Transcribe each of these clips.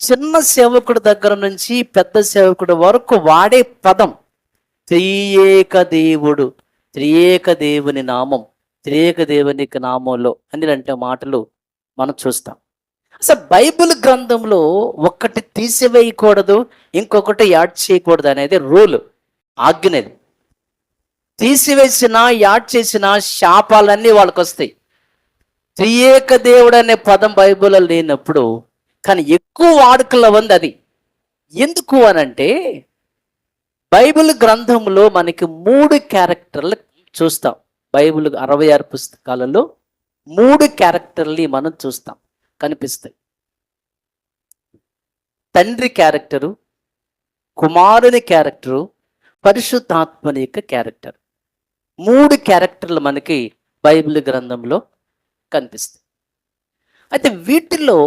చిన్న సేవకుడి దగ్గర నుంచి పెద్ద సేవకుడి వరకు వాడే పదం త్రియేక దేవుడు త్రియేక దేవుని నామం త్రియేక దేవునికి నామంలో అని అంటే మాటలు మనం చూస్తాం. అసలు బైబిల్ గ్రంథంలో ఒక్కటి తీసివేయకూడదు ఇంకొకటి యాడ్ చేయకూడదు అనేది రూల్ ఆజ్ఞది తీసివేసిన యాడ్ చేసిన శాపాలన్నీ వాళ్ళకి వస్తాయి త్రియేక దేవుడు అనే పదం బైబిల్లో లేనప్పుడు కానీ ఎక్కువ వాడుకలో ఉంది అది. ఎందుకు అనంటే బైబిల్ గ్రంథంలో మనకి మూడు క్యారెక్టర్లు చూస్తాం. బైబిల్ అరవై ఆరు పుస్తకాలలో మూడు క్యారెక్టర్ని మనం చూస్తాం. కనిపిస్తాయి. తండ్రి క్యారెక్టరు కుమారుని క్యారెక్టరు పరిశుద్ధాత్మని యొక్క క్యారెక్టర్. మూడు క్యారెక్టర్లు మనకి బైబిల్ గ్రంథంలో కనిపిస్తాయి. అయితే వీటిలో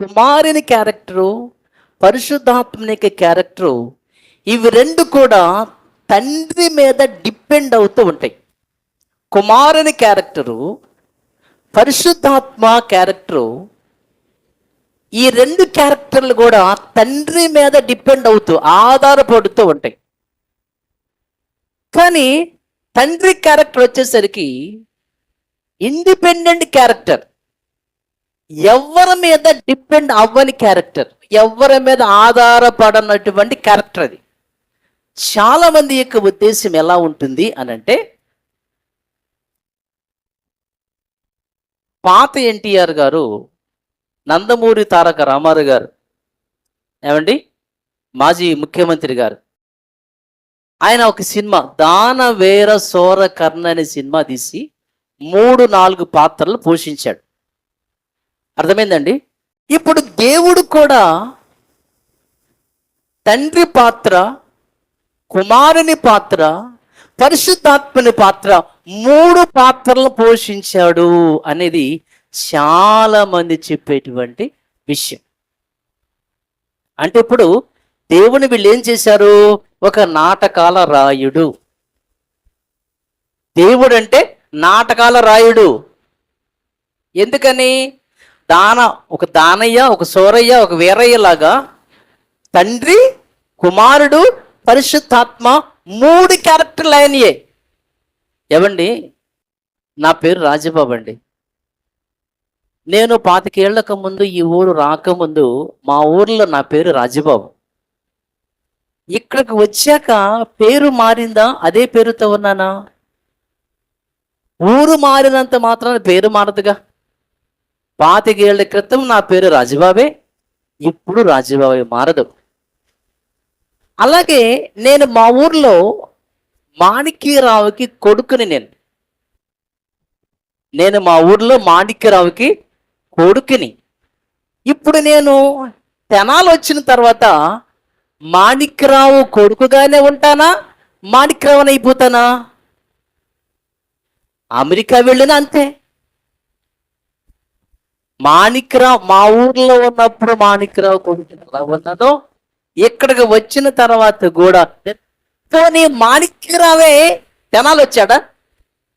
కుమారుని క్యారెక్టరు పరిశుద్ధాత్మనిక క్యారెక్టరు ఇవి రెండు కూడా తండ్రి మీద డిపెండ్ అవుతూ ఉంటాయి. కుమారుని క్యారెక్టరు పరిశుద్ధాత్మ క్యారెక్టరు ఈ రెండు క్యారెక్టర్లు కూడా తండ్రి మీద డిపెండ్ అవుతూ ఆధారపడుతూ ఉంటాయి. కానీ తండ్రి క్యారెక్టర్ వచ్చేసరికి ఇండిపెండెంట్ క్యారెక్టర్. ఎవరి మీద డిపెండ్ అవ్వని క్యారెక్టర్ ఎవరి మీద ఆధారపడనటువంటి క్యారెక్టర్ అది. చాలామంది యొక్క ఉద్దేశం ఎలా ఉంటుంది అని అంటే పాత ఎన్టీఆర్ గారు నందమూరి తారక రామారావు గారు ఏమండి? మాజీ ముఖ్యమంత్రి గారు. ఆయన ఒక సినిమా దాన వేర సోర కర్ణ అనే సినిమా తీసి మూడు నాలుగు పాత్రలు పోషించాడు. అర్థమైందండి? ఇప్పుడు దేవుడు కూడా తండ్రి పాత్ర కుమారుని పాత్ర పరిశుద్ధాత్మని పాత్ర మూడు పాత్రలు పోషించాడు అనేది చాలా మంది చెప్పేటువంటి విషయం. అంటే ఇప్పుడు దేవుని వీళ్ళు ఏం చేశారు? ఒక నాటకాల రాయుడు. దేవుడు అంటే నాటకాల రాయుడు. ఎందుకని? దాన ఒక దానయ్య ఒక సోరయ్య ఒక వీరయ్య లాగా తండ్రి కుమారుడు పరిశుద్ధాత్మ మూడు క్యారెక్టర్లు ఆయనయే ఏవండి? నా పేరు రాజబాబు అండి. నేను పాతికేళ్ళకు ముందు ఈ ఊరు రాకముందు మా ఊర్లో నా పేరు రాజబాబు. ఇక్కడికి వచ్చాక పేరు మారిందా? అదే పేరుతో ఉన్నానా? ఊరు మారినంత మాత్రాన పేరు మారదుగా. పాతికేళ్ళ క్రితం నా పేరు రాజుబాబే ఇప్పుడు రాజుబాబే మారదు. అలాగే నేను మా ఊర్లో మాణిక్యరావుకి కొడుకుని నేను. నేను మా ఊర్లో మాణిక్యరావుకి కొడుకుని. ఇప్పుడు నేను తెనాలు వచ్చిన తర్వాత మాణిక్యరావు కొడుకుగానే ఉంటానా? మాణిక్యరావుని అయిపోతానా? అమెరికా వెళ్ళినా అంతే. మాణిక్యరావు మా ఊర్లో ఉన్నప్పుడు మాణిక్యరావు కొడుకు ఎలా ఉన్నదో ఇక్కడికి వచ్చిన తర్వాత కూడా పోనీ మాణిక్యరావే తెనాలు వచ్చాడా?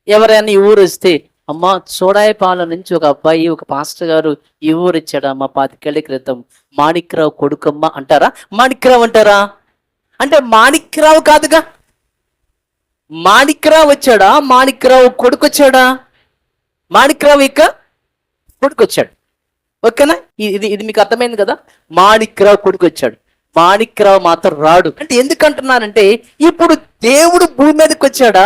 ఎవరైనా ఈ ఊరు వస్తే అమ్మ చూడాయపాలెం నుంచి ఒక అబ్బాయి ఒక పాస్టర్ గారు ఈ ఊరు ఇచ్చాడా అమ్మ పాతికేళ్ళ క్రితం. మాణిక్యరావు కొడుకమ్మ అంటారా? మాణిక్యరావు అంటారా? అంటే మాణిక్యరావు కాదుగా. మాణిక్యరావు వచ్చాడా? మాణిక్యరావు కొడుకు వచ్చాడా? మాణిక్యరావు ఇక కొడుకు వచ్చాడు. ఓకేనా? ఇది ఇది మీకు అర్థమైంది కదా? మాణిక్యరావు కొడుకు వచ్చాడు. మాణిక్యరావు మాత్రం రాడు. అంటే ఎందుకంటున్నానంటే ఇప్పుడు దేవుడు భూమి మీదకి వచ్చాడా?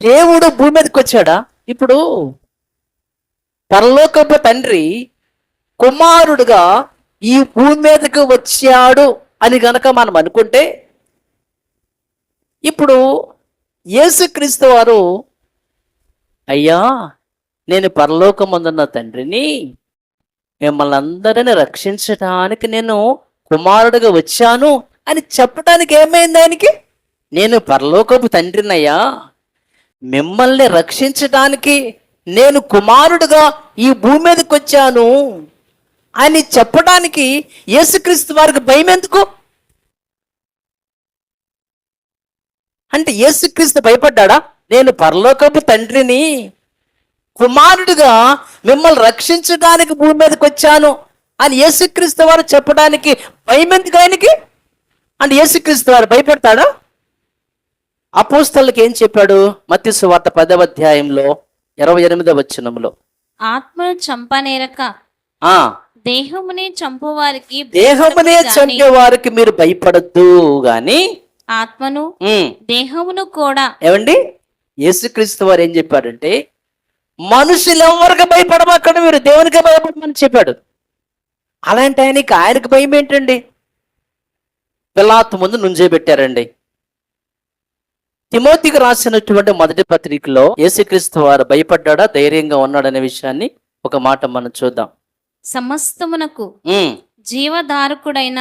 దేవుడు భూమి మీదకి వచ్చాడా? ఇప్పుడు పరలోకపు తండ్రి కుమారుడుగా ఈ భూమి మీదకి వచ్చాడు అని గనక మనం అనుకుంటే ఇప్పుడు యేసుక్రీస్తు వారు అయ్యా నేను పరలోకమందున్న తండ్రిని మిమ్మల్ని అందరిని రక్షించడానికి నేను కుమారుడిగా వచ్చాను అని చెప్పడానికి ఏమైంది ఆయనకి? నేను పరలోకపు తండ్రినయ్యా మిమ్మల్ని రక్షించడానికి నేను కుమారుడుగా ఈ భూమి మీదకి వచ్చాను అని చెప్పడానికి యేసుక్రీస్తు వారికి భయం ఎందుకు? అంటే యేసుక్రీస్తు భయపడ్డాడా? నేను పరలోకపు తండ్రిని కుమారుడిగా మిమ్మల్ని రక్షించడానికి భూమి మీదకి వచ్చాను అని యేసుక్రీస్తు వారు చెప్పడానికి భయం ఎందుకు ఆయనకి? అంటే యేసుక్రీస్తు వారు భయపడతాడా? అపోస్తలకి ఏం చెప్పాడు? మత్తి సువార్త పదవ అధ్యాయంలో ఇరవై ఎనిమిదవ వచనంలో. ఆత్మను చంపనేరక ఆ. దేహమునే చంపువారికి దేహమునే భయపడకురు గాని చంపే వారికి మీరు భయపడద్దు గాని ఆత్మను దేహమును కూడా ఏమండి? యేసుక్రీస్తు వారు ఏం చెప్పాడంటే మనుషులు ఎవరికి భయపడమాకండి? మీరు దేవునికి భయపడమని చెప్పాడు. అలాంటి ఆయనకి ఆయనకి భయం ఏంటండి? పిలాతు ముందు నుంజేబెట్టారండి తిమోతికి రాసినటువంటి మొదటి పత్రికలో యేసుక్రీస్తు వారు భయపడ్డా ధైర్యంగా ఉన్నాడనే విషయాన్ని ఒక మాట మనం చూద్దాం. సమస్తమునకు జీవధారకుడైన.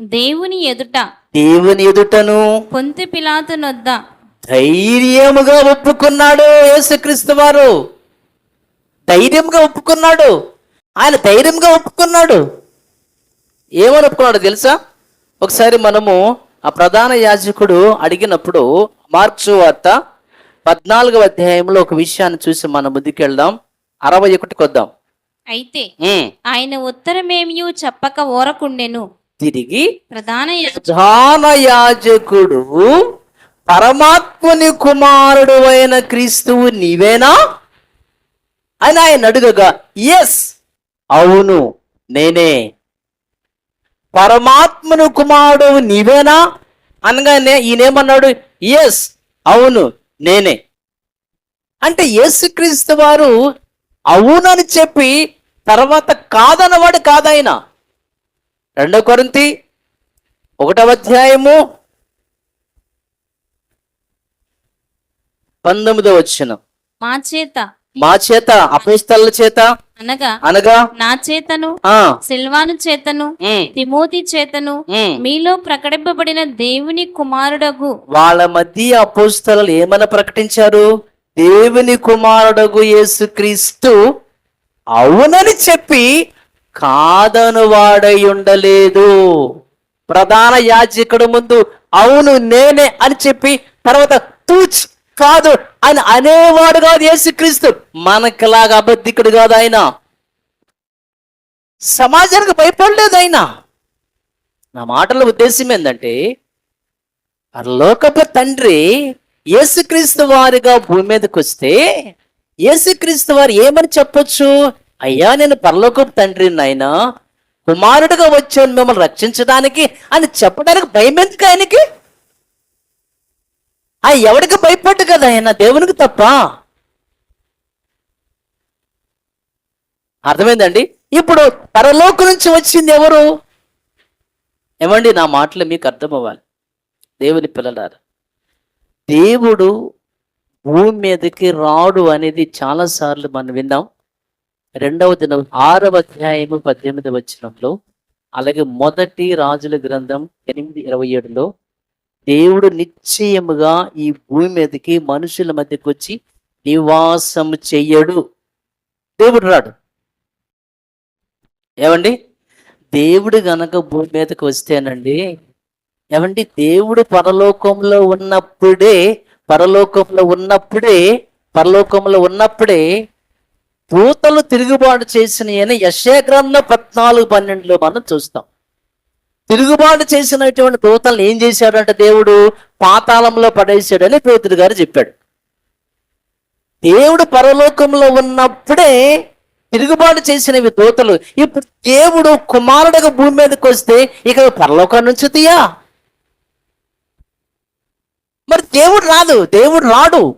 దేవుని ఎదుట దేవుని ఎదుటను పొంతి పిలాతు నొద్ద ధైర్యముగా ఒప్పుకున్నాడు యేసుక్రీస్తు వారు. ధైర్యంగా ఒప్పుకున్నాడు. ఆయన ధైర్యంగా ఒప్పుకున్నాడు. ఏమని ఒప్పుకున్నాడు తెలుసా? ఒకసారి మనము ఆ ప్రధాన యాజకుడు అడిగినప్పుడు మార్క్సు వార్త పద్నాలుగవ అధ్యాయంలో ఒక విషయాన్ని చూసి మనం ముందుకెళ్దాం. అరవై ఒకటికి వద్దాం. అయితే ఆయన ఉత్తరమేమియు చెప్పక ఓరకుండెను. తిరిగి ప్రధాన ప్రధాన యాజకుడు పరమాత్ముని కుమారుడు అయిన క్రీస్తువు నీవేనా? అని ఆయన అడుగగా ఎస్ అవును నేనే. పరమాత్మను కుమారుడు నీవేనా? అనగానే ఈయనేమన్నాడు ఎస్ అవును నేనే. అంటే యేసుక్రీస్తు వారు అవునని చెప్పి తర్వాత కాదన్నవాడు కాదాయన. రెండో కొరింతి ఒకటవ అధ్యాయము పంతొమ్మిదో వచ్చిన మా చేత మా చేత అపోస్తల చేత? అనగా అనగా? నా చేతను సిల్వాను చేతను తిమోతి చేతను. మీలో ప్రకటింపబడిన దేవుని కుమారుడగు. వాళ్ళ మధ్య అపోస్తలు ఏమని ప్రకటించారు? దేవుని కుమారుడగు యేసుక్రీస్తు అవునని చెప్పి కాదను వాడై ఉండలేదు. ప్రధాన యాజకుడు ముందు అవును నేనే అని చెప్పి తర్వాత తూచ్ కాదు ఆయన అనేవాడు కాదు యేసుక్రీస్తు. మనకిలాగా అబద్ధికుడు కాదు ఆయన. సమాజానికి భయపడలేదు ఆయన. నా మాటల ఉద్దేశం ఏంటంటే పరలోకపు తండ్రి యేసుక్రీస్తు వారిగా భూమి మీదకి వస్తే యేసుక్రీస్తు వారు ఏమని చెప్పొచ్చు? అయ్యా నేను పరలోకపు తండ్రి నాయనా కుమారుడుగా వచ్చాను మిమ్మల్ని రక్షించడానికి అని చెప్పడానికి భయం ఎందుకు ఆయనకి? ఆ ఎవడికి భయపడ్డు కదా? ఆయన దేవునికి తప్ప. అర్థమైందండి? ఇప్పుడు పరలోకం నుంచి వచ్చింది ఎవరు? ఏమండి నా మాటలు మీకు అర్థమవ్వాలి. దేవుని పిల్లలారు దేవుడు భూమి మీదకి రాడు అనేది చాలా సార్లు మనం విన్నాం. రెండవ దినం ఆరవ అధ్యాయము పద్దెనిమిది వచ్చినప్పుడు అలాగే మొదటి రాజుల గ్రంథం ఎనిమిది ఇరవై ఏడులో దేవుడు నిశ్చయముగా ఈ భూమి మీదకి మనుషుల మధ్యకి వచ్చి నివాసం చెయ్యడు. దేవుడు రాడు. ఏమండి? దేవుడు గనక భూమి మీదకి వస్తేనండి ఏమండి? దేవుడు పరలోకంలో ఉన్నప్పుడే పరలోకంలో ఉన్నప్పుడే పరలోకంలో ఉన్నప్పుడే దూతలు తిరుగుబాటు చేసిన అని పద్నాలుగు పన్నెండులో మనం చూస్తాం. తిరుగుబాటు చేసినటువంటి దూతలను ఏం చేశాడంటే దేవుడు పాతాళంలో పడేశాడని పేతుడు గారు చెప్పాడు. దేవుడు పరలోకంలో ఉన్నప్పుడే తిరుగుబాటు చేసినవి దూతలు. ఇప్పుడు దేవుడు కుమారుడుగా భూమి మీదకి వస్తే ఇక పరలోకం నుంచి తీయా? మరి దేవుడు రాదు దేవుడు రాడు.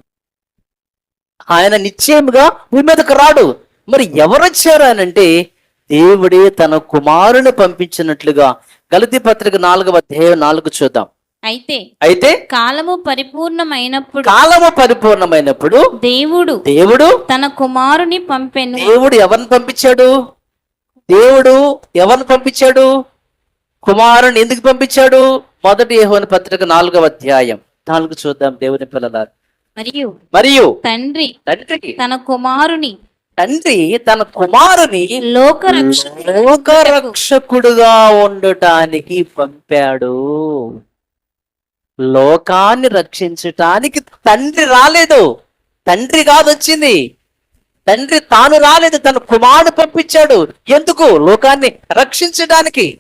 ఆయన నిశ్చయముగా భూమి మీదకు రాడు. మరి ఎవరు వచ్చారు అని అంటే దేవుడే తన కుమారుని పంపించినట్లుగా గలతి పత్రిక నాలుగవ అధ్యాయం నాలుగు చూద్దాం. అయితే అయితే కాలము పరిపూర్ణమైనప్పుడు కాలము పరిపూర్ణమైనప్పుడు దేవుడు దేవుడు తన కుమారుని పంపెను. దేవుడు ఎవరిని పంపించాడు? దేవుడు ఎవరిని పంపించాడు? కుమారుని ఎందుకు పంపించాడు? మొదటి యెహోవా పత్రిక నాలుగవ అధ్యాయం నాలుగు చూద్దాం దేవుని పిల్లలారు. మరియు మరియు తండ్రి తండ్రికి తన కుమారుని తండ్రి తన కుమారుని లోక రక్షణ లోక రక్షకుడుగా ఉండటానికి పంపాడు. లోకాన్ని రక్షించటానికి తండ్రి రాలేదు. తండ్రి కాదు వచ్చింది. తండ్రి తాను రాలేదు. తన కుమారుడు పంపించాడు. ఎందుకు? లోకాన్ని రక్షించడానికి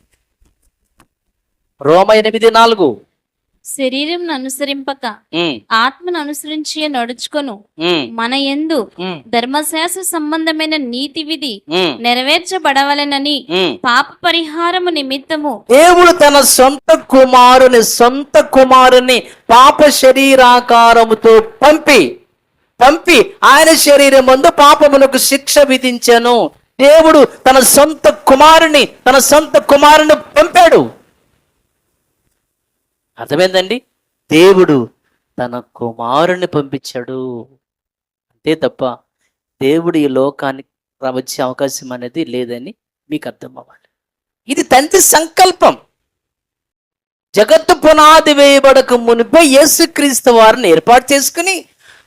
రోమ ఎనిమిది నాలుగు. శరీరం అనుసరింపక ఆత్మను అనుసరించి నడుచుకొను. మన ఉమ్, ధర్మశాస్త్ర సంబంధమైన నీతి విధి నెరవేర్చబడవలెనని. పాప పరిహారము నిమిత్తము దేవుడు తన సొంత కుమారుని సొంత కుమారుని పాప శరీరాకారముతో పంపి పంపి ఆయన శరీరం ముందు పాపమునకు శిక్ష విధించాను. దేవుడు తన సొంత కుమారుని తన సొంత కుమారుని పంపాడు. అర్థమైందండి? దేవుడు తన కుమారుని పంపించాడు. అంతే తప్ప దేవుడు ఈ లోకానికి వచ్చే అవకాశం అనేది లేదని మీకు అర్థం అవ్వాలి. ఇది తండ్రి సంకల్పం. జగత్తు పునాది వేయబడక మునిపే యేసుక్రీస్తు వారిని ఏర్పాటు చేసుకుని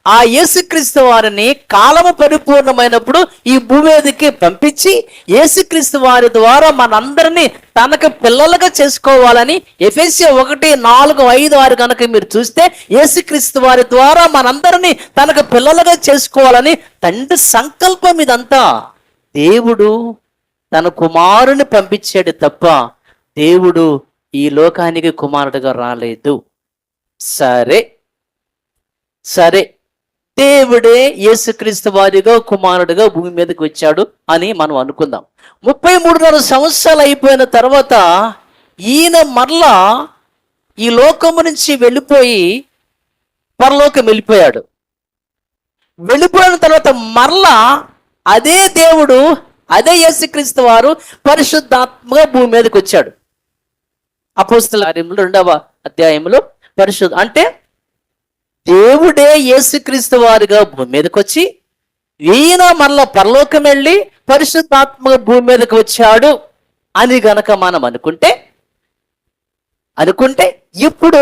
ఆ యేసుక్రీస్తు వారిని కాలము పరిపూర్ణమైనప్పుడు ఈ భూవేదికి పంపించి యేసుక్రీస్తు వారి ద్వారా మనందరినీ తనకు పిల్లలుగా చేసుకోవాలని ఎఫ్ఎస్సి ఒకటి నాలుగు ఐదు ఆరు కనుక మీరు చూస్తే యేసుక్రీస్తు వారి ద్వారా మనందరినీ తనకు పిల్లలుగా చేసుకోవాలని తండ్రి సంకల్పం ఇదంతా. దేవుడు తన కుమారుని పంపించాడు తప్ప దేవుడు ఈ లోకానికి కుమారుడుగా రాలేదు. సరే. సరే. దేవుడే యేసుక్రీస్తు వారిగా కుమారుడుగా భూమి మీదకి వచ్చాడు అని మనం అనుకుందాం. ముప్పై మూడున్నర సంవత్సరాలు అయిపోయిన తర్వాత ఈయన మరలా ఈ లోకము నుంచి వెళ్ళిపోయి పరలోకం వెళ్ళిపోయాడు. వెళ్ళిపోయిన తర్వాత మరలా అదే దేవుడు అదే యేసుక్రీస్తు వారు పరిశుద్ధాత్మగా భూమి మీదకి వచ్చాడు. అపోస్తుల రెండవ అధ్యాయంలో పరిశుద్ధ అంటే దేవుడే యేసుక్రీస్తు వారిగా భూమి మీదకి వచ్చి ఈయన మనలో పరలోకం వెళ్ళి పరిశుద్ధాత్మక భూమి మీదకి వచ్చాడు అని గనక మనం అనుకుంటే అనుకుంటే ఇప్పుడు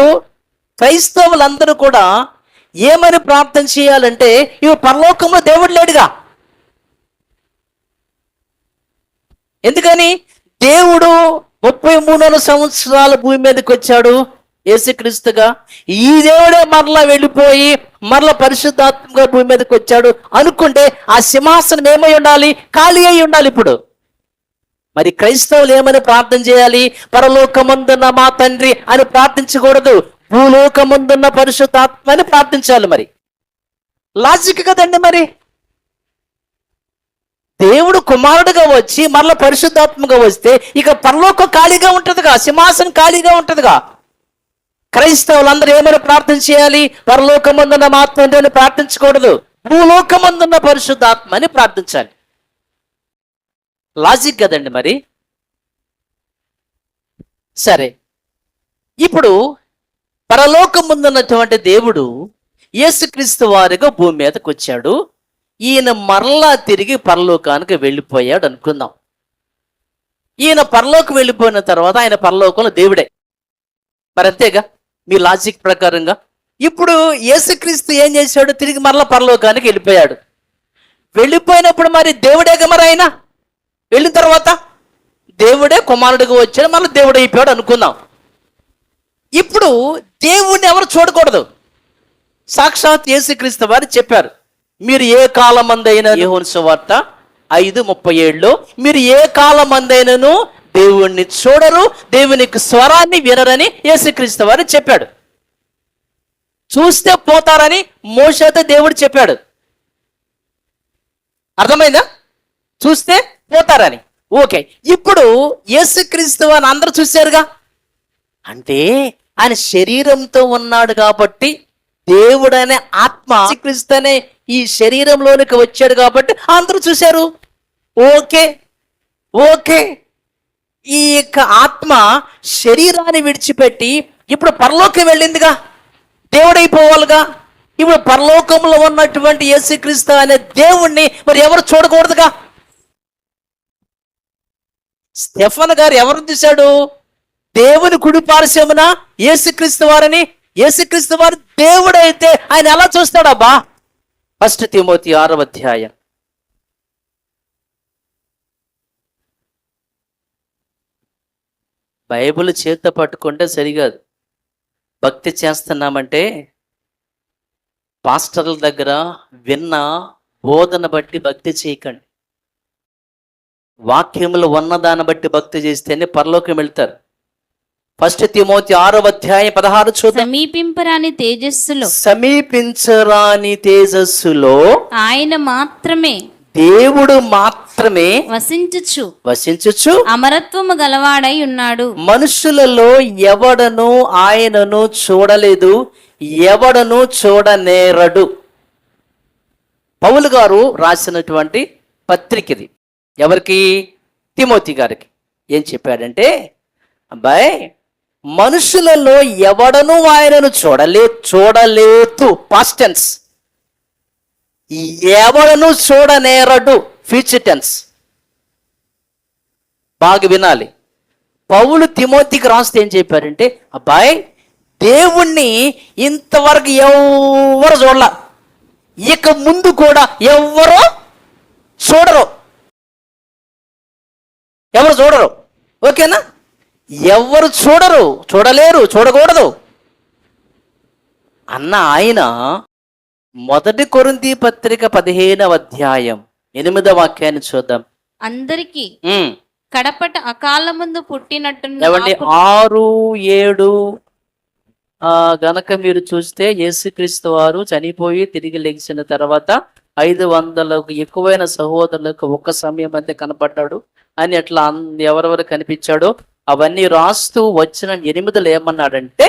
క్రైస్తవులందరూ కూడా ఏమని ప్రార్థన చేయాలంటే ఇవి పరలోకంలో దేవుడు లేడుగా. ఎందుకని? దేవుడు ముప్పై మూడున్నర సంవత్సరాల భూమి మీదకి వచ్చాడు యేసుక్రీస్తుగా ఈ దేవుడే మరలా వెళ్ళిపోయి మరలా పరిశుద్ధాత్మగా భూమి మీదకి వచ్చాడు అనుకుంటే ఆ సింహాసనం ఏమై ఉండాలి? ఖాళీ అయి ఉండాలి ఇప్పుడు. మరి క్రైస్తవులు ఏమని ప్రార్థన చేయాలి? పరలోకమందున్న మా తండ్రి అని ప్రార్థించకూడదు. భూలోకమందున్న పరిశుద్ధాత్మ అని ప్రార్థించాలి మరి. లాజిక్ కదండి మరి. దేవుడు కుమారుడుగా వచ్చి మరల పరిశుద్ధాత్మగా వస్తే ఇక పరలోకం ఖాళీగా ఉంటుందిగా సింహాసనం ఖాళీగా ఉంటుందిగా. క్రైస్తవులందరూ ఏమైనా ప్రార్థన చేయాలి? పరలోకమందున్న మా తండ్రి ప్రార్థించకూడదు. భూలోకమందున్న పరిశుద్ధాత్మని ప్రార్థించాలి. లాజిక్ కదండి మరి? సరే. ఇప్పుడు పరలోకం ముందున్నటువంటి దేవుడు యేసుక్రీస్తు వారిగా భూమి మీదకి వచ్చాడు ఈయన మరలా తిరిగి పరలోకానికి వెళ్ళిపోయాడు అనుకుందాం. ఈయన పరలోకి వెళ్ళిపోయిన తర్వాత ఆయన పరలోకంలో దేవుడే. మరి అంతేగా మీ లాజిక్ ప్రకారంగా. ఇప్పుడు యేసుక్రీస్తు ఏం చేశాడు? తిరిగి మరలా పరలోకానికి వెళ్ళిపోయాడు. వెళ్ళిపోయినప్పుడు మరి దేవుడేగా మరి ఆయన? వెళ్ళిన తర్వాత దేవుడే కుమారుడిగా వచ్చాడు మళ్ళీ దేవుడు అయిపోయాడు అనుకుందాం. ఇప్పుడు దేవుణ్ణి ఎవరు చూడకూడదు? సాక్షాత్ యేసుక్రీస్తు వారు చెప్పారు. మీరు ఏ కాలమందైనా యోహోను సువార్త ఐదు ముప్పై ఏడులో మీరు ఏ కాలమందైనను? దేవుణ్ణి చూడరు దేవునికి స్వరాన్ని వినరని యేసుక్రీస్తు వారు చెప్పాడు. చూస్తే పోతారని మోషతో దేవుడు చెప్పాడు. అర్థమైందా? చూస్తే పోతారని. ఓకే ఇప్పుడు యేసుక్రీస్తు అని అందరూ చూశారుగా? అంటే ఆయన శరీరంతో ఉన్నాడు కాబట్టి దేవుడు అనే ఆత్మ క్రీస్తు అనే ఈ శరీరంలోనికి వచ్చాడు కాబట్టి అందరూ చూశారు. Okay okay. ఈ యొక్క ఆత్మ శరీరాన్ని విడిచిపెట్టి ఇప్పుడు పరలోకం వెళ్ళిందిగా. దేవుడైపోవాలిగా. ఇప్పుడు పరలోకంలో ఉన్నటువంటి యేసుక్రీస్తు అనే దేవుణ్ణి మరి ఎవరు చూడకూడదుగా? స్టెఫన్ గారు ఎవరు చూశాడు? దేవుని కుడి పార్శ్వమున యేసుక్రీస్తు వారిని. యేసుక్రీస్తు వారు దేవుడైతే ఆయన ఎలా చూస్తాడబ్బా? ఫస్ట్ తిమోతి ఆరవ అధ్యాయం. బైబిల్ చేత పట్టుకుంటే సరికాదు భక్తి చేస్తున్నామంటే పాస్టర్ల దగ్గర విన్న బోధన బట్టి భక్తి చేయకండి. వాక్యములు ఉన్నదాన్ని బట్టి భక్తి చేస్తేనే పరలోకం వెళ్తారు. ఫస్ట్ తిమోతి ఆరో అధ్యాయం పదహారు చూద్దాం. సమీపింపరాని తేజస్సులో సమీపించరాని తేజస్సులో ఆయన మాత్రమే దేవుడు మాత్రమే వసించుచు. వసించుచు. అమరత్వము గలవాడై ఉన్నాడు. మనుషులలో ఎవడను ఆయనను చూడలేదు ఎవడను చూడనేరడు. పౌలు గారు రాసినటువంటి పత్రిక ఇది ఎవరికి? తిమోతి గారికి. ఏం చెప్పాడంటే అబ్బాయి మనుషులలో ఎవడను ఆయనను చూడలే చూడలేదు. పాస్ట్ టెన్స్ ఎవడను చూడనేరడు ఫ్యూచర్ టెన్స్. బాగా వినాలి. పౌలు తిమోతికి రాస్తే ఏం చెప్పారంటే అబ్బాయి దేవుణ్ణి ఇంతవరకు ఎవ్వరు చూడాల. ఇక ముందు కూడా ఎవ్వరు చూడరు. ఎవరు చూడరు? ఓకేనా? ఎవరు చూడరు చూడలేరు చూడకూడదు. అన్న ఆయన మొదటి కొరింథీ పత్రిక పదిహేనవ అధ్యాయం ఎనిమిదవ వాక్యాన్ని చూద్దాం. అందరికి. కడపట అకాలమందు పుట్టినట్టున్న ఏమండి? నాకు ఆరు ఏడు ఆ గనక మీరు చూస్తే యేసుక్రీస్తు వారు చనిపోయి తిరిగి లెగిసిన తర్వాత ఐదు వందలకు ఎక్కువైన సహోదరులకు ఒక్క సమయం అంతే కనపడ్డాడు. అని అట్లా ఎవరెవరు కనిపించాడో అవన్నీ రాస్తూ వచ్చిన ఎనిమిదిలో ఏమన్నాడంటే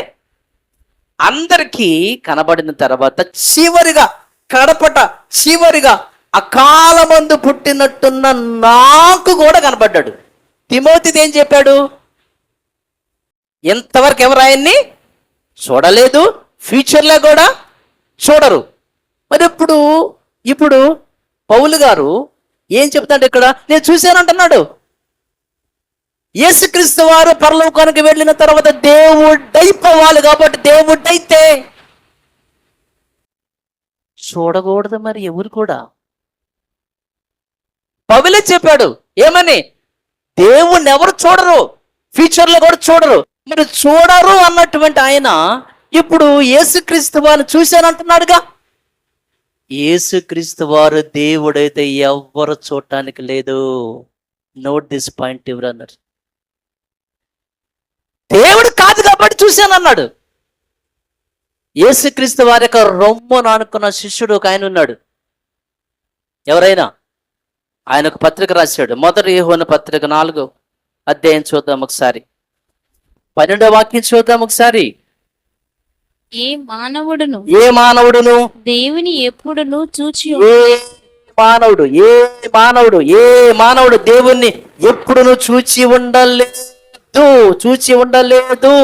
అందరికీ కనబడిన తర్వాత చివరిగా కడపట చివరిగా అకాలమందు పుట్టినట్టున్న నాకు కూడా కనబడ్డాడు. తిమోతిది ఏం చెప్పాడు? ఎంతవరకు ఎవరు ఆయన్ని చూడలేదు? ఫ్యూచర్లో కూడా చూడరు. మరి ఇప్పుడు ఇప్పుడు పౌలు గారు ఏం చెప్తాడు ఇక్కడ? నేను చూశానంటున్నాడు యేసుక్రీస్తు వారు పరలోకానికి వెళ్ళిన తర్వాత దేవుడైపోవాలి కాబట్టి దేవుడైతే చూడకూడదు మరి ఎవరు కూడా. పవిలే చెప్పాడు ఏమని? దేవుణ్ణి ఎవరు చూడరు? ఫ్యూచర్లో కూడా చూడరు. మరి చూడరు అన్నటువంటి ఆయన ఇప్పుడు యేసుక్రీస్తు వారిని చూశానంటున్నాడుగా. యేసుక్రీస్తు వారు దేవుడైతే ఎవ్వరు చూడటానికి లేదు. నోట్ దిస్ పాయింట్ ఎవరు అన్నారు దేవుడు కాదు కాబట్టి చూశానన్నాడు. యేసుక్రీస్తు వారి యొక్క రొమ్మును అనుకున్న శిష్యుడు ఒక ఆయన ఉన్నాడు. ఎవరైనా? ఆయన ఒక పత్రిక రాశాడు. మొదటి యోహోను పత్రిక నాలుగు అధ్యాయం చూద్దాం ఒకసారి. పన్నెండో వాక్యం చూద్దాం ఒకసారి. ఏ మానవుడును? ఏ మానవుడును? దేవుని ఎప్పుడును చూచి ఏ మానవుడు? ఏ మానవుడు? ఏ మానవుడు దేవుణ్ణి ఎప్పుడును చూచి ఉండలేదు చూచి ఉండలేదు.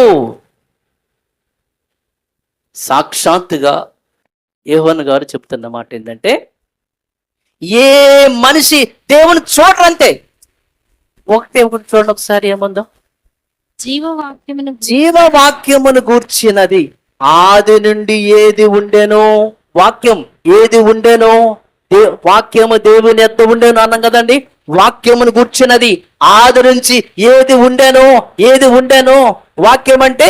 సాక్షాత్తుగా యోహన్ గారు చెప్తున్న మాట ఏంటంటే ఏ మనిషి దేవుని చూడరంతే. ఒకటే ఒకటి చూడండి ఒకసారి ఏముందో. జీవవాక్యమును జీవవాక్యమును గూర్చినది. ఆది నుండి ఏది ఉండెనో వాక్యం ఏది ఉండెనో దే వాక్యము దేవుని ఎద్ద ఉండేను అన్నాం కదండి. వాక్యమును గూర్చినది ఆది నుంచి ఏది ఉండెనో ఏది ఉండెనో వాక్యం అంటే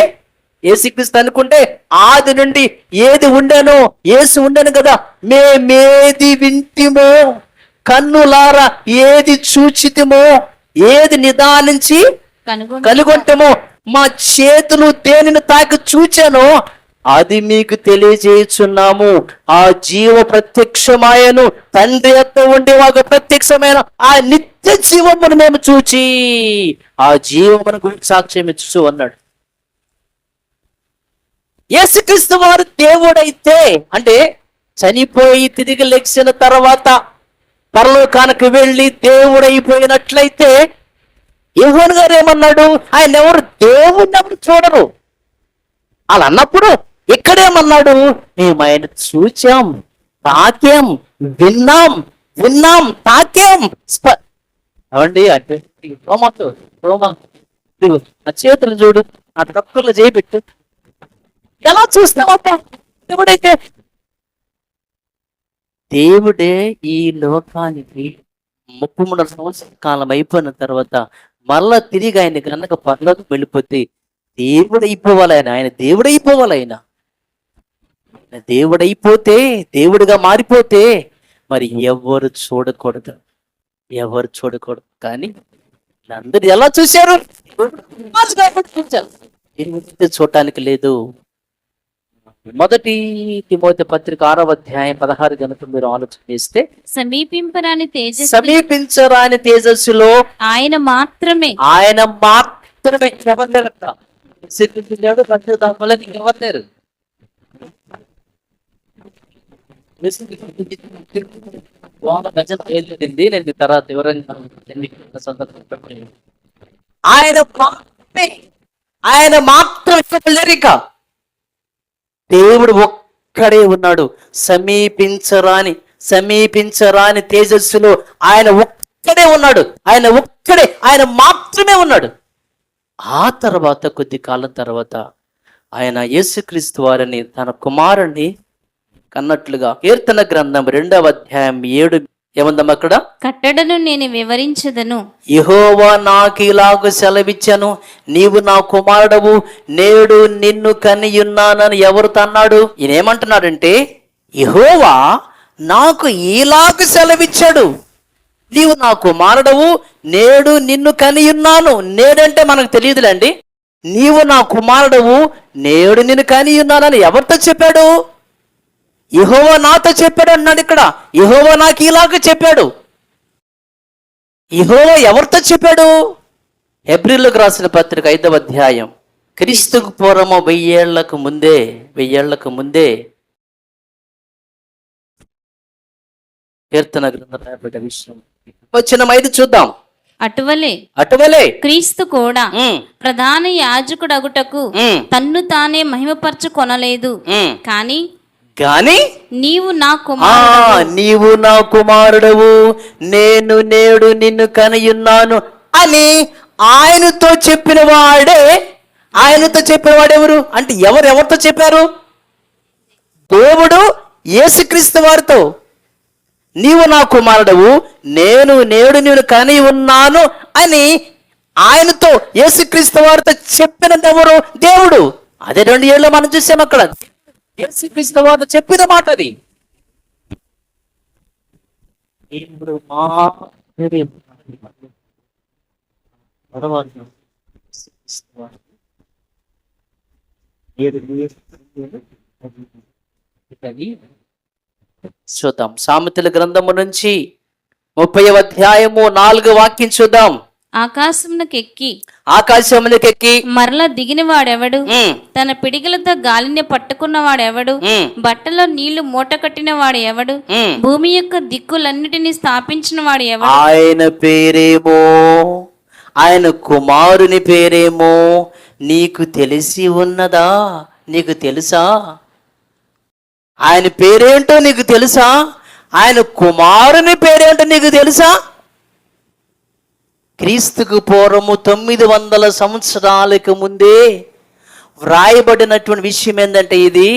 ఏసుక్రీస్తు అనుకుంటే ఆది నుండి ఏది ఉండెనో ఏసు ఉండెను కదా. మేమేది వింటిమో కన్నులారా ఏది చూచితిమో ఏది నిదానించి కనుగొంటము మా చేతులు దేనిని తాకి చూచానో అది మీకు తెలియజేయుచున్నాము. ఆ జీవ ప్రత్యక్షమాయను తండ్రి యొక్క ఉండి ఒక ప్రత్యక్షమైన ఆ నిత్య జీవమును మేము చూచి ఆ జీవమును గురించి సాక్ష్యం ఇచ్చు అన్నాడు యేసుక్రీస్తు వారు దేవుడైతే అంటే చనిపోయి తిరిగి లెక్సిన తర్వాత పరలోకానికి వెళ్ళి దేవుడైపోయినట్లయితే యోహోన్ గారు ఏమన్నాడు? ఆయన ఎవరు? దేవుణ్ణి ఎవరు చూడరు. అలా అన్నప్పుడు ఇక్కడేమన్నాడు? మేము ఆయన చూచాం తాకేం విన్నాం విన్నాం తాకేం అవండి అంటే రోమాతో రోమా నా చేతులు చూడు నా తక్కువలో చేయబెట్టు ఎలా చూస్తావా దేవుడైతే. దేవుడే ఈ లోకానికి ముప్పై మూడు సంవత్సరాల కాలం అయిపోయిన తర్వాత మళ్ళా తిరిగి ఆయన కనుక పనులకు వెళ్ళిపోతే దేవుడైపోవాలి ఆయన ఆయన దేవుడైపోవాలి ఆయన దేవుడైపోతే దేవుడిగా మారిపోతే మరి ఎవరు చూడకూడదు. ఎవరు చూడకూడదు. కానీ అందరు ఎలా చూశారు? చూడటానికి లేదు. మొదటి తిమోతి పత్రిక ఆరవ అధ్యాయం పదహారు గనుక మీరు ఆలోచన చేస్తే సమీపింపరాని తేజస్సు సమీపించరాని తేజస్సులో ఆయన మాత్రమే. ఆయన మాత్రమే. ఎవరు లేరు? నేను తర్వాత వివరంగా ఆయన ఆయన మాత్రం దేవుడు ఒక్కడే ఉన్నాడు. సమీపించరాని సమీపించరాని తేజస్సులో ఆయన ఒక్కడే ఉన్నాడు. ఆయన ఒక్కడే ఆయన మాత్రమే ఉన్నాడు. ఆ తర్వాత కొద్ది కాలం తర్వాత ఆయన యేసుక్రీస్తు వారిని తన కుమారుణ్ణి కన్నట్లుగా కీర్తన గ్రంథం రెండవ అధ్యాయం ఏడు ఏముందం అక్కడ కట్టడను నేను వివరించదను. యహోవా నాకు ఇలాగ సెలవిచ్చాను నీవు నా కుమారుడవు నేడు నిన్ను కనియున్నానని ఎవరు తన్నాడు? ఈయన ఏమంటున్నాడంటే యహోవా నాకు ఇలాగ సెలవిచ్చాడు. నీవు నా కుమారుడవు నేడు నిన్ను కనియున్నాను. నేడంటే మనకు తెలియదులేండి. నీవు నా కుమారుడవు నేడు నిన్ను కనియున్నానని ఎవరితో చెప్పాడు? యహోవా నాతో చెప్పాడు అన్నాడు ఇక్కడ. యహోవా నాకు ఇలాగ చెప్పాడు. యెహోవా ఎవరితో చెప్పాడు? హెబ్రిల్లకు రాసిన పత్రిక ఐదవ అధ్యాయం. క్రీస్తుకు పూర్వము వెయ్యేళ్ళకు ముందే వెయ్యేళ్ళకు ముందే కీర్తన గ్రంథం రాయబడ్డ విషయం. వచ్చిన ఐదు చూద్దాం. అటువలే. అటువలే. క్రీస్తు కూడా ప్రధాన యాజకుడగుటకు తన్ను తానే మహిమపరచుకొనలేదు. ఉమ్. కానీ గాని నీవు నా కుమారుడు నీవు నా కుమారుడవు. నేను నేడు నిన్ను కనియున్నాను అని ఆయనతో చెప్పిన వాడే ఆయనతో చెప్పిన వాడెవరు? అంటే ఎవరు ఎవరితో చెప్పారు? దేవుడు యేసుక్రీస్తు వారితో నీవు నా కుమారుడవు నేను నేడు నేను కని ఉన్నాను అని ఆయనతో యేసుక్రీస్తు వారితో చెప్పినది ఎవరు దేవుడు. అదే రెండు ఏళ్ళు మనం చూసాం అక్కడ. యేసుక్రీస్తు వారితో చెప్పిన మాట అది. ఇప్పుడు చూద్దాం. సామెతల గ్రంథము నుంచి ముప్పై అధ్యాయము నాలుగు వాక్యం చూద్దాం. ఆకాశమునకెక్కి ఆకాశములకెక్కి మరల దిగిన వాడెవడు తన పిడికిలతో గాలిని పట్టుకున్న వాడెవడు బట్టలో నీళ్ళు మూట కట్టిన వాడు ఎవడు. భూమి యొక్క దిక్కులన్నిటినీ స్థాపించిన వాడు ఎవడు ఆయన పేరేమో? ఆయన కుమారుని పేరేమో? నీకు తెలిసి ఉన్నదా? నీకు తెలుసా? ఆయన పేరేంటో నీకు తెలుసా? ఆయన కుమారుని పేరేంటో నీకు తెలుసా? క్రీస్తుకు పూర్వము తొమ్మిది వందల సంవత్సరాలకు ముందే వ్రాయబడినటువంటి విషయం ఏంటంటే ఇది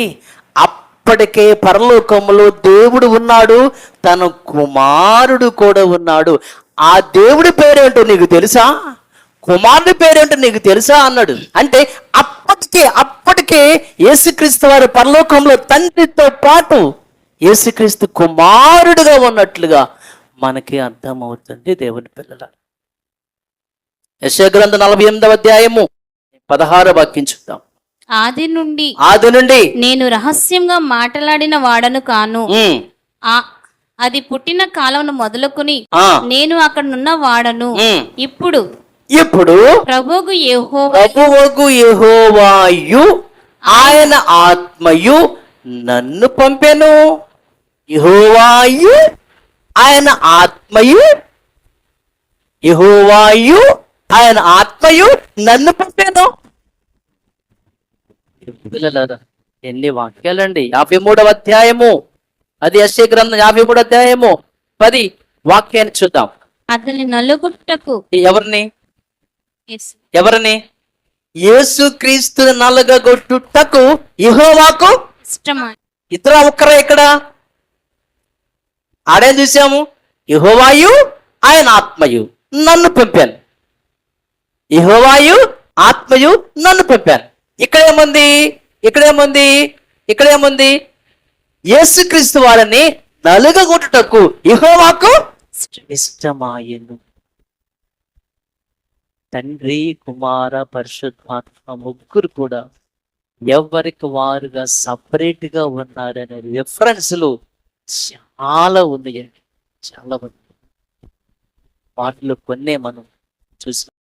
అప్పటికే పరలోకములో దేవుడు ఉన్నాడు తన కుమారుడు కూడా ఉన్నాడు. ఆ దేవుడి పేరేంటో నీకు తెలుసా? కుమారుడి పేరేంటో నీకు తెలుసా అన్నాడు. అంటే అప్పటికే అప్పటికే యేసుక్రీస్తు వారి పరలోకంలో తండ్రితో పాటు యేసుక్రీస్తు కుమారుడుగా ఉన్నట్లుగా మనకి అర్థమవుతుంది దేవుని పిల్లల యశగ్రంథ నలభై ఎనిమిదవ అధ్యాయము. పదహార వాక్యం చూద్దాం. ఆది నుండి ఆది నుండి నేను రహస్యంగా మాట్లాడిన వాడను కాను. అది పుట్టిన కాలం మొదలుకొని నేను అక్కడున్న వాడను. ఉమ్. ఇప్పుడు ఇప్పుడు ప్రభువుకు యెహో ప్రభువకు యెహోవాయు ఆయన ఆత్మయు నన్ను పంపెను. యెహోవాయు ఆయన ఆత్మయు. యెహోవాయు ఆయన ఆత్మయు నన్ను పంపాను. ఎన్ని వాక్యాలండి. యాభై మూడవ అధ్యాయము. అది యశ్య గ్రంథం యాభై మూడవ అధ్యాయము. పది వాక్యాన్ని చూద్దాం. అతని నలుగుట్టకు ఎవరిని? యేసు. ఎవరిని? యేసుక్రీస్తు నలగగొట్టుటకు యెహోవాకు ఇష్టమా? ఇద్దరు ఒక్కరే ఇక్కడ. ఆడేం చూసాము? యెహోవాయు ఆయన ఆత్మయు. నన్ను పంపాను. యెహోవాయు ఆత్మయు నన్ను పంపాను ఇక్కడేముంది ఇక్కడేముంది ఇక్కడేముంది యేసుక్రీస్తు వారిని నలుగగొట్టుటకు యెహోవాకు ఇష్టమాయను. తండ్రి కుమార పరిశుద్ధాత్మ ముగ్గురు కూడా ఎవరికి వారుగా సపరేట్గా ఉన్నారనే రిఫరెన్స్లు చాలా ఉన్నాయండి. చాలా ఉన్నాయి. వాటిలో కొన్నే మనం చూసాం.